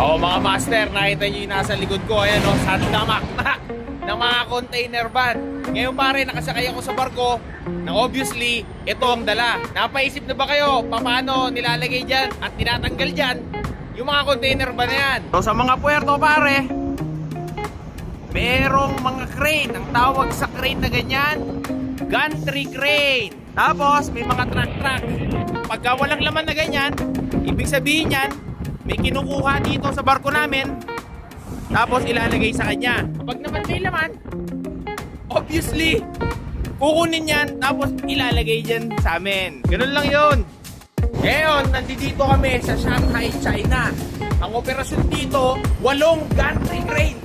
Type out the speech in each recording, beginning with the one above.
Oo mga master, nakita nyo yung nasa likod ko. Ayan o, sandamak na ng mga container van. Ngayon pare, nakasakay ako sa barko na obviously, ito ang dala. Napaisip na ba kayo paano nilalagay dyan at tinatanggal dyan yung mga container van na yan? So sa mga puerto pare, merong mga crane. Ang tawag sa crane na ganyan, gantry crane. Tapos, may mga truck-truck. Pagka walang laman na ganyan, ibig sabihin yan, may kinukuha dito sa barko namin, tapos ilalagay sa kanya. Kapag naman may laman, obviously, kukunin yan, tapos ilalagay dyan sa amin. Ganun lang yun. Ngayon, nandito kami sa Shanghai, China. Ang operasyon dito, walong gantry crane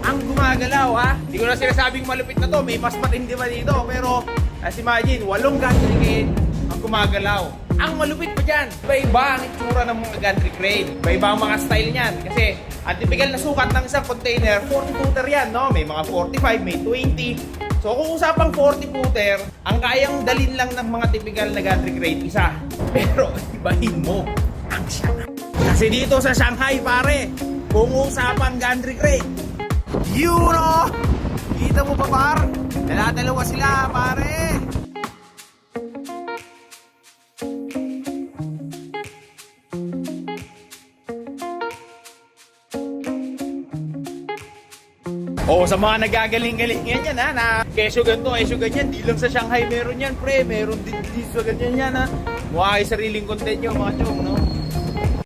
ang gumagalaw ha. Hindi ko na sinasabing malupit na to, may mas matindi pa dito. Pero, as imagine, walong gantry crane ang gumagalaw. Ang malupit pa dyan, iba-iba ang itsura ng mga gantry crane. Iba-iba ang mga style niyan. Kasi, ang typical na sukat ng isang container, 40 footer yan, no? May mga 45, may 20. So, kung usapang 40 footer, ang kayang dalin lang ng mga typical na gantry crane, isa. Pero, ibahin mo ang Shanghai. Kasi dito sa Shanghai, pare, kung usapang gantry crane, yun o! Kita mo ba par? Dala-dalawa sila pare! Oo, sa mga nagagaling-galing yan yan ha, na keso ganito, keso ganyan, di lang sa Shanghai meron yan pre, meron din dito ganyan yan ha. Mukha kayo sariling content nyo mga chong, no?